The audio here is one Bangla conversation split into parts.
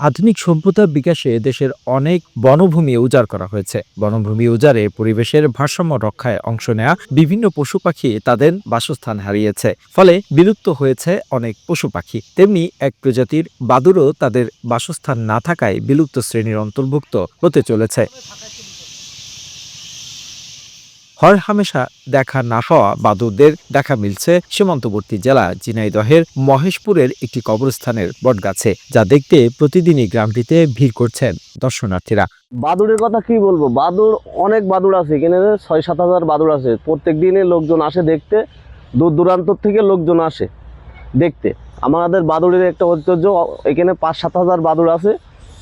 আধুনিক সভ্যতার বিকাশে দেশের অনেক বনভূমি উজাড় করা হয়েছে। বনভূমি উজাড়ে পরিবেশের ভারসাম্য রক্ষায় অংশ নেয়া বিভিন্ন পশু পাখি তাদের বাসস্থান হারিয়েছে। ফলে বিলুপ্ত হয়েছে অনেক পশু পাখি। তেমনি এক প্রজাতির বাদুরও তাদের বাসস্থান না থাকায় বিলুপ্ত শ্রেণির অন্তর্ভুক্ত হতে চলেছে। হর হামেশা দেখা না হওয়া বাদুরদের দেখা মিলছে সীমান্তবর্তী জেলা ঝিনাইদহের মহেশপুরের একটি কবরস্থানের বটগাছে, যা দেখতে প্রতিদিনই গ্রামটিতে ভিড় করছেন দর্শনার্থীরা। বাদুড়ের কথা কি বলব? বাদুড় অনেক বাদুড় আছে, এখানে ছয় সাত হাজার বাদুড় আছে। প্রত্যেক দিনে লোকজন আসে দেখতে, দূর দূরান্ত থেকে লোকজন আসে দেখতে। আমাদের বাদুড়ের একটা ঐতিহ্য, এখানে পাঁচ সাত হাজার বাদুড় আছে।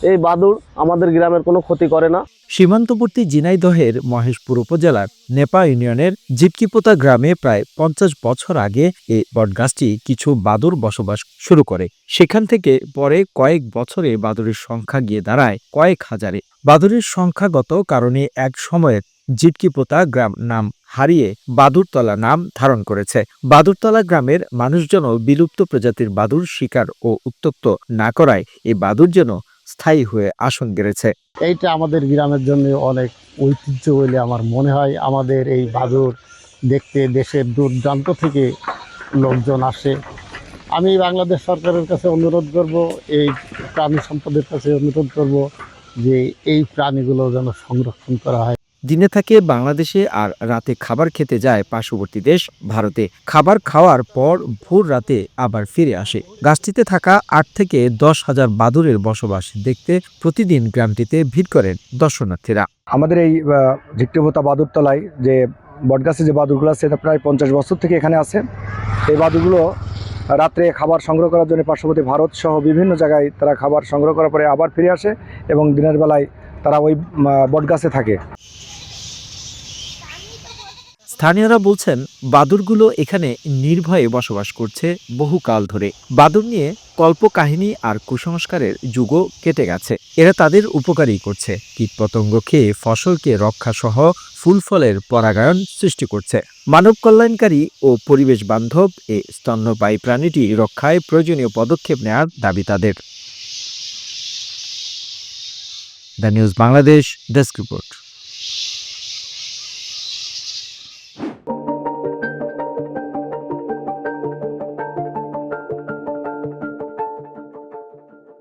এই বাদুড় আমাদের গ্রামের কোনো ক্ষতি করে না। সীমান্তবর্তী জিনাইদহের মহেশপুর উপজেলার নেপা ইউনিয়নের জিটকিপোতা গ্রামে প্রায় পঞ্চাশ বছর আগে এই বটগাছটি কিছু বাদুর বসবাস শুরু করে। সেখান থেকে পরে কয়েক বছরে বাদুরের সংখ্যা গিয়ে দাঁড়ায় কয়েক হাজারে। বাদুরের সংখ্যাগত কারণে এক সময়ের জিটকিপোতা গ্রাম নাম হারিয়ে বাদুরতলা নাম ধারণ করেছে। বাদুরতলা গ্রামের মানুষজনও বিলুপ্ত প্রজাতির বাদুর শিকার ও উত্তক্ত না করায় এই বাদুর যেন স্থায়ী হয়ে আসন গেড়েছে। এইটা আমাদের গ্রামের জন্য অনেক ঐতিহ্য বলে আমার মনে হয়। আমাদের এই বাদুর দেখতে দেশের দূর দূরান্ত থেকে লোকজন আসে। আমি বাংলাদেশ সরকারের কাছে অনুরোধ করব, এই প্রাণী সম্পদের কাছে অনুরোধ করব যে এই প্রাণীগুলো যেন সংরক্ষণ করা হয়। দিনে থাকে বাংলাদেশে আর রাতে খাবার খেতে যায় পার্শ্ববর্তী দেশ ভারতে। খাবার খাওয়ার পর ভোর রাতে আবার ফিরে আসে। গাছটিতে থাকা আট থেকে দশ হাজার বাদুরের বসবাস দেখতে প্রতিদিন গ্রামটিতে ভিড় করেন দর্শনার্থীরা। আমাদের এই ঝিকটিভোতা বাদুরতলায় যে বটগাছে যে বাদুরগুলো আছে, এটা প্রায় পঞ্চাশ বছর থেকে এখানে আছে। এই বাদুরগুলো রাত্রে খাবার সংগ্রহ করার জন্য পার্শ্ববর্তী ভারত সহ বিভিন্ন জায়গায় তারা খাবার সংগ্রহ করার পরে আবার ফিরে আসে এবং দিনের বেলায় তারা ওই বটগাছে থাকে। স্থানীয়রা বলছেন, বাদুরগুলো এখানে নির্ভয়ে বসবাস করছে বহুকাল ধরে। বাদুর নিয়ে কল্পকাহিনী আর কুসংস্কারের যুগও কেটে গেছে। এরা তাদের উপকারী করছে। কীটপতঙ্গ খেয়ে ফসলকে রক্ষা সহ ফুল ফলের পরাগায়ন সৃষ্টি করছে। মানব কল্যাণকারী ও পরিবেশ বান্ধব এ স্তন্যপায়ী প্রাণীটি রক্ষায় প্রয়োজনীয় পদক্ষেপ নেওয়ার দাবি তাদের। The news Bangladesh desk report.